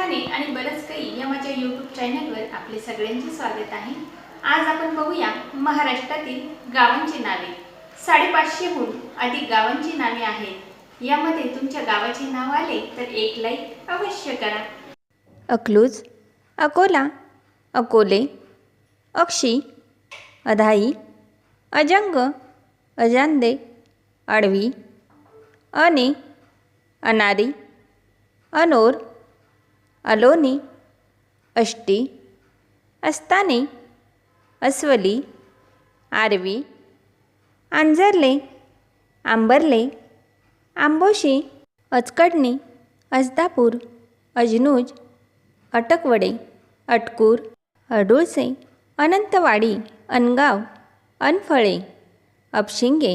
सुखाने आणि बरंच काही या माझ्या यूट्यूब चॅनलवर आपले सगळ्यांचे स्वागत आहे. आज आपण बघूया महाराष्ट्रातील गावांची नावे. साडेपाचशेहून अधिक गावांची नावे आहेत. यामध्ये तुमच्या गावाचे नाव आले तर एक लाईक अवश्य करा. अकलूज अकोला अकोले अक्षी अधाई अजंग अजांदे आडवी अने अनारी अनोर अलोनी अष्टी. अस्ताने अस्वली. आरवी. आंजरले आंबरले. आंबोशी. अचकडणी अजदापूर अजनूज. अटकवडे. अटकूर. अडुळसे. अनंतवाडी. अनगाव. अनफळे. अपशिंगे.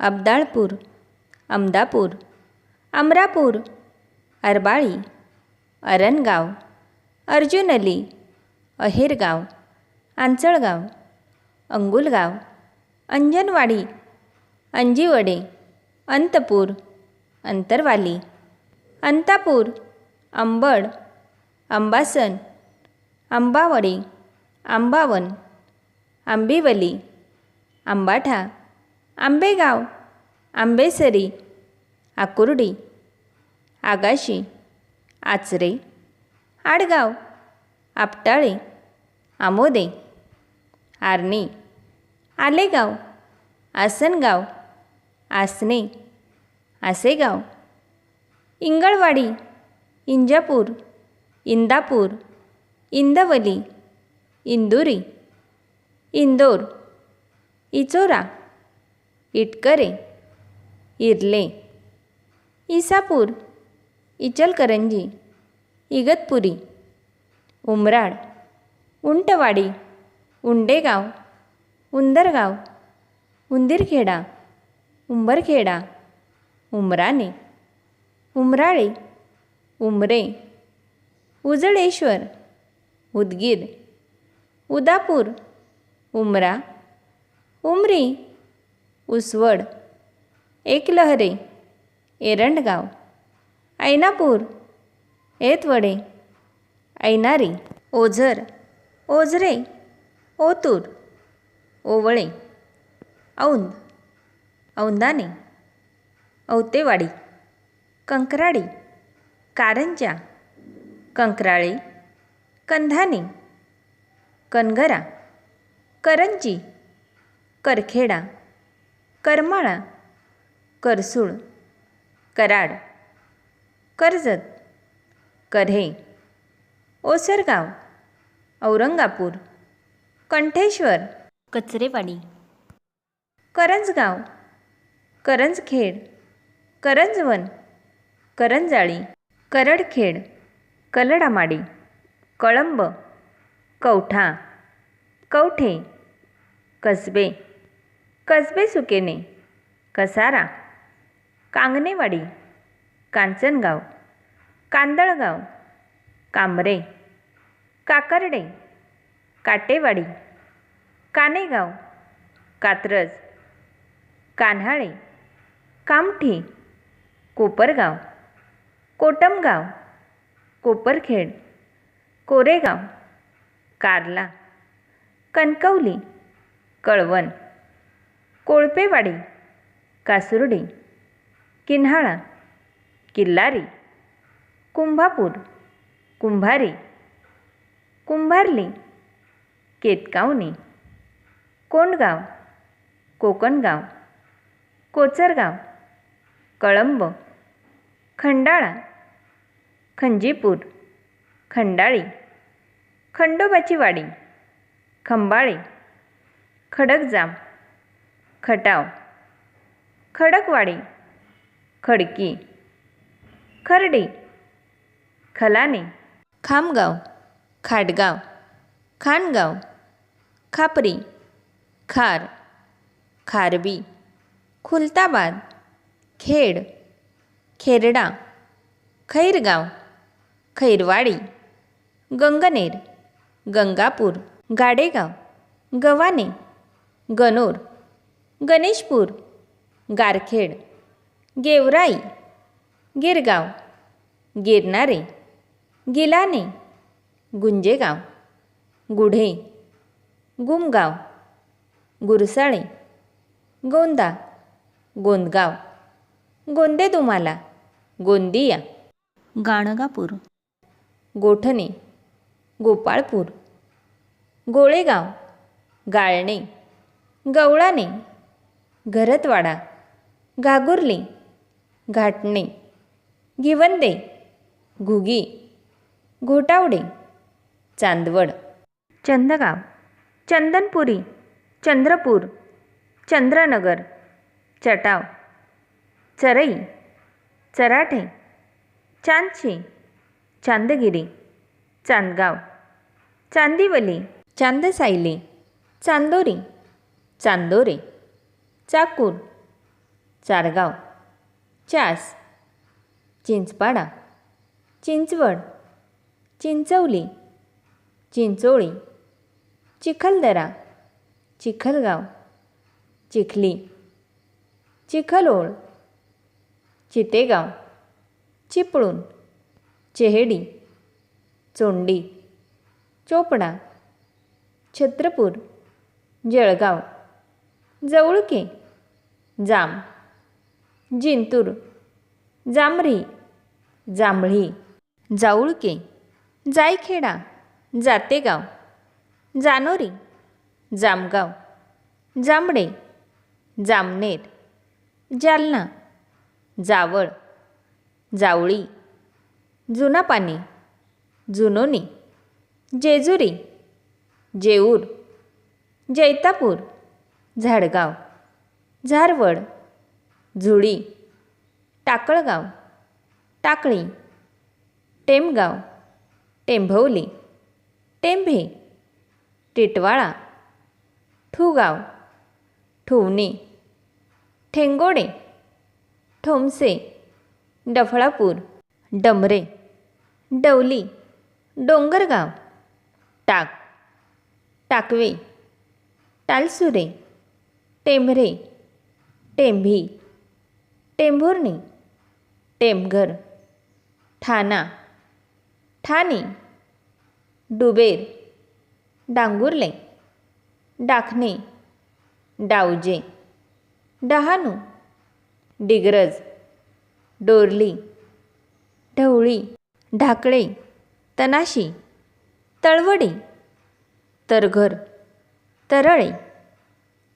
अब्दाळपूर. अमदापूर. अमरापूर. अरबाळी. अरणगाव अर्जुनली अहेरगाव आंचळगाव अंगुलगाव अंजनवाडी अंजीवडे अंतपूर अंतरवाली अंतापूर अंबड अंबासन आंबावडे आंबावन आंबिवली आंबाठा आंबेगाव आंबेसरी आकुर्डी आगाशी आचरे आडगाव आपटाळे आमोदे आरणे आलेगाव आसनगाव आसने आसेगाव इंगळवाडी इंजापूर इंदापूर इंदवली इंदुरी इंदोर इचोरा इटकरे इरले इसापूर इचलकरंजी इगतपुरी उमराड उंटवाडी उंडेगाव उंदरगाव उंदीरखेडा उंबरखेडा उमराणे उमराळे उमरे उजळेश्वर उदगीर उदापूर उमरा उमरी उसवड एकलहरे एरंडगाव ऐनापूर. येतवडे ऐनारी. ओझर. ओझरे. ओतूर. ओवळे. औंद. औंदाने. औतेवाडी. कंकराडी. कारंजा. कंकराळे. कंधाने. कनगरा. करंजी. करखेडा. करमाळा. करसूळ. कराड. कर्जत करहे ओसरगाव औरंगापूर कंठेश्वर कचरेवाडी करंजगाव करंजखेड करंजवन करंजाळी करडखेड कलडामाडी कळंब कवठा कवठे कसबे कसबे सुकेने कसारा कांगणेवाडी कांचनगाव कांदळगाव कांबरे काकर्डे काटेवाडी कानेगाव कात्रज कान्हाळे कामठी कोपरगाव कोटमगाव कोपरखेड कोरेगाव कारला कणकवली कळवण कोळपेवाडी कासुर्डी किन्हाळा किल्लारी कुंभापूर कुंभारी कुंभारली केतकावनी कोंडगाव कोकणगाव कोचरगाव कळंब खंडाळा खंजीपूर खंडाळी खंडोबाची वाडी खंबाळे खडकजाम खटाव खडकवाडी खडकी खर्डे खलाने खामगाव खाडगाव खानगाव खापरी खार खारबी खुलताबाद खेड खेरडा खैरगाव खैरवाडी गंगनेर गंगापूर गाडेगाव गव्हाणे गनोर गणेशपूर गारखेड गेवराई गिरगाव. गिरनारे. गिलाने. गुंजेगाव. गुढे. गुमगाव. गुरसाळे. गोंदा. गोंदगाव. गोंदे तुम्हाला गोंदिया. गाणगापूर. गोठणे. गोपाळपूर. गोळेगाव. गाळणे. गवळाणे घरतवाडा. घागुर्ली. घाटणे. गिवंदे घुगी घोटावडे चांदवड. चंदगाव चंदनपुरी चंद्रपूर चंद्रनगर चटाव चरई चराठे चांदशी चांदगिरी चांदगाव चांदिवली चांदसाईली चांदोरी चांदोरे चाकूर चारगाव चास. चिंचपाडा चिंचवड चिंचवली चिंचोळी चिखलदरा चिखलगाव चिखली चिखलोळ चितेगाव चिपळूण चेहेडी चोंडी चोपडा छत्रपूर जळगाव जवळके जाम जिंतूर जांभरी जांभळी जाऊळके जायखेडा जातेगाव जानोरी जामगाव जांबडे जामनेर जालना जावळ जावळी जुनापाने जुनोनी जेजुरी जेऊर जैतापूर झाडगाव झारवड झुळी टाकळगाव टाकळी टेमगाव टेंभवली टेंभे टिटवाळा ठुगाव ठुवणे ठेंगोडे ठोमसे डफळापूर डमरे डवली डोंगरगाव टाक टाकवे टालसुरे टेंभरे टेंभी टेंभुर्णी टेमघर. ठाणा ठाणे डुबेर डांगुर्ले डाखणे डावजे डहाणू डिग्रज डोरली ढवळी ढाकळे तनाशी तळवडे तरघर तरळे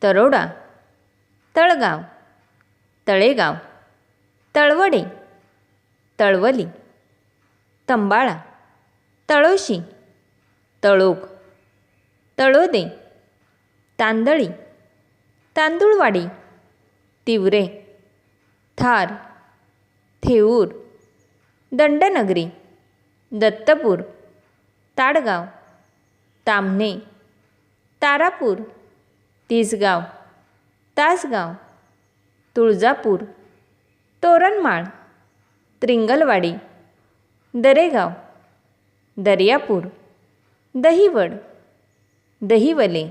तरोडा तळगाव तळेगाव तळवडे तळवली तंबाळा तळोशी तळोग तळोदे तांदळी तांदूळवाडी तिवरे थार थेऊर दंडनगरी दत्तपूर ताडगाव तामणे तारापूर तिसगाव तासगाव तुळजापूर तोरणमाळ त्रिंगलवाडी दरेगाव दर्यापूर दहिवड दहिवले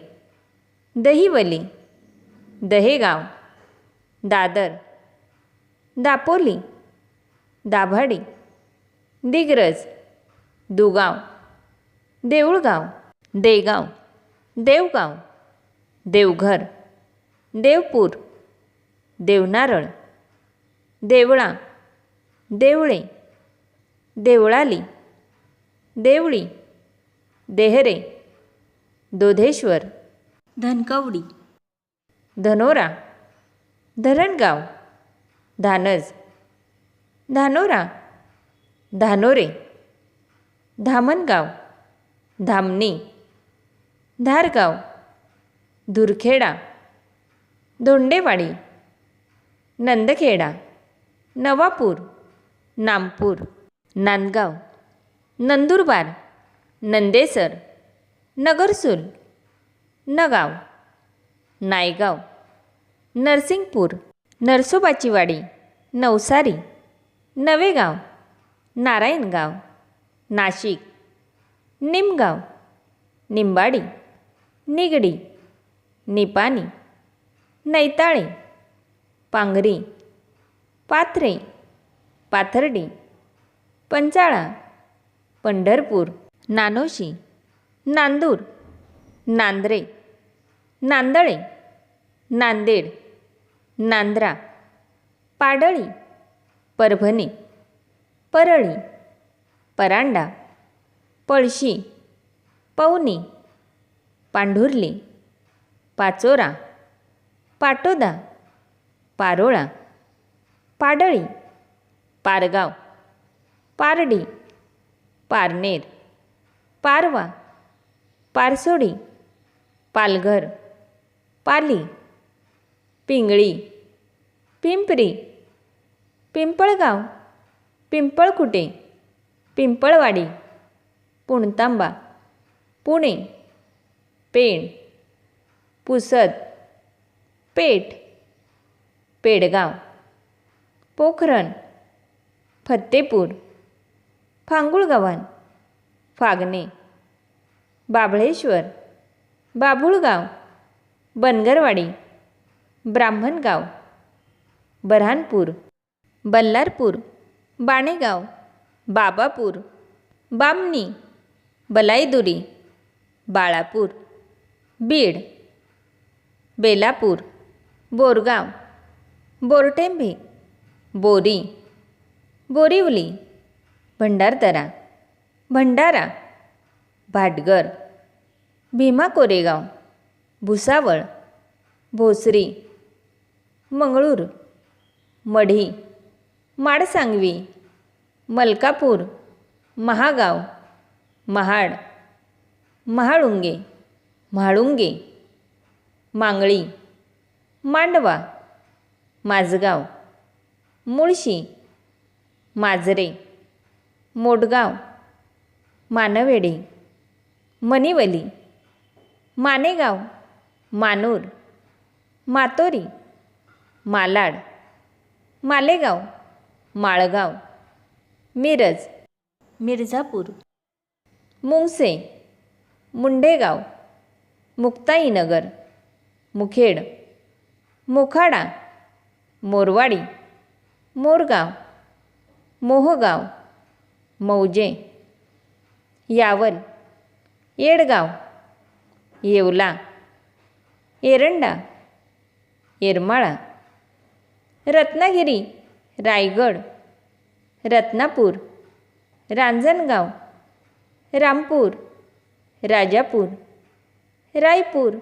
दहिवली दहेगाव दादर दापोली दाभाडी दिग्रज दुगाव देऊळगाव देगाव देवगाव देवघर देवपूर देवनारळ देवळा देवळे. देवळाली देवळी देहरे दोधेश्वर धनकवडी धनोरा धरणगाव धानज धानोरा धानोरे धामणगाव धामणी धारगाव धुरखेडा धोंडेवाडी नंदखेडा नवापूर नामपूर. नांदगाव नंदुरबार नंदेसर नगरसूल नगाव नायगाव नरसिंगपूर नरसोबाची वाडी नवसारी नवेगाव नारायणगाव नाशिक निमगाव निंबाडी निगडी निपाणी नैताळे पांगरी पाथरे पाथर्डी पंचाळा पंढरपूर नानोशी नांदूर नांद्रे नांदळे नांदेड नांद्रा पाडळी परभणी परळी परांडा पळशी पवनी पांढुर्ली पाचोरा पाटोदा पारोळा पाडळी पारगाव. पारडी पारनेर पारवा पारसोडी पालघर पाली पिंगळी पिंपरी पिंपळगाव पिंपळकुटे पिंपळवाडी पुणतांबा पुणे पेण पुसद पेठ पेडगाव पोखरण फत्तेपूर फांगुळगव्हाण. फागणे. बाबळेश्वर. बाभुळगाव. बनगरवाडी. ब्राह्मणगाव. बऱ्हाणपूर. बल्लारपूर. बाणेगाव. बाबापूर. बामणी. बलाईदुरी. बाळापूर. बीड. बेलापूर. बोरगाव. बोरटेंबे बोरी. बोरिवली. भंडारदरा भंडारा भाटगर भीमा कोरेगाव भुसावळ भोसरी मंगळूर मढी माडसांगवी मलकापूर महागाव महाड महाळुंगे म्हाळुंगे मांगळी मांडवा माझगाव मुळशी माजरे मोडगाव मानवेडे मनिवली मानेगाव मानूर मातोरी मालाड मालेगाव माळगाव मिरज मिर्झापूर मुंगसे मुंडेगाव मुक्ताईनगर मुखेड मोखाडा मोरवाडी मोरगाव मोहगाव मौजे. यावल. येडगाव. येवला. एरंडा येरमाळा. रत्नागिरी. रायगड. रत्नापूर. रांजणगाव. रामपूर. राजापूर. रायपूर.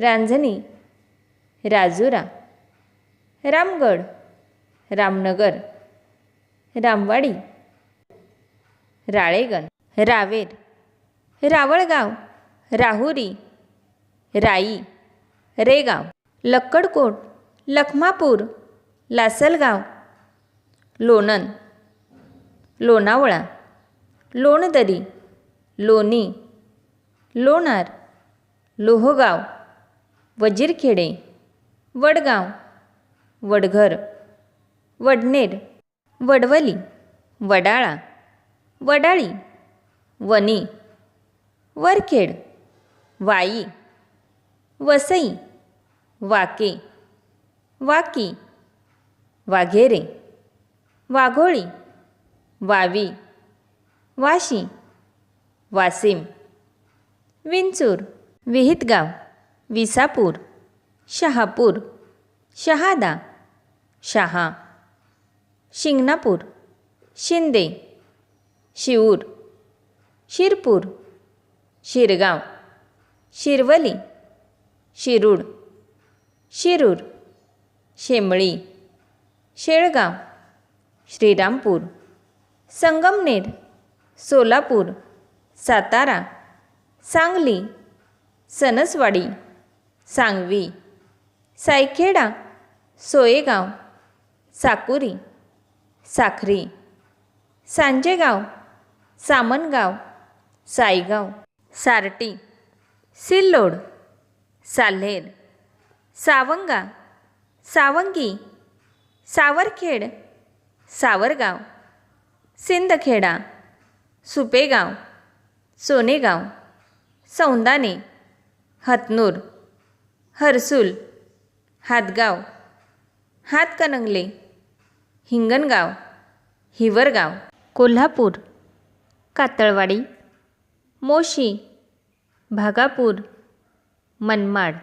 रांझणी राजुरा. रामगड. रामनगर. रामवाडी. राळेगण रावेर रावळगाव राहुरी राई रेगाव लक्कडकोट लखमापूर लासलगाव लोणन लोणावळा लोणदरी लोणी लोणार लोहगाव वजीरखेडे वडगाव वडघर वडनेर वडवली वडाळा वडाळी वनी वरखेड वाई वसई वाके वाकी वाघेरे वाघोळी वावी वाशी वासिम विंचूर विहितगाव विसापूर शहापूर शहादा शहा शिंगणापूर शिंदे शिऊर शिरपूर शिरगाव शिरवली शिरूड शिरूर शेमळी शेळगाव श्रीरामपूर संगमनेर सोलापूर सातारा सांगली सनसवाडी सांगवी सायखेडा सोयेगाव साकुरी साखरी सांजेगाव सामनगाव सायगाव सारटी सिल्लोड साल्हेर सावंगा सावंगी सावरखेड सावरगाव सिंदखेडा सुपेगाव सोनेगाव सौंदाने हतनूर हरसूल हातगाव हातकणंगले हिंगणगाव हिवरगाव कोल्हापूर कातळवाडी मोशी भागापूर मनमाड.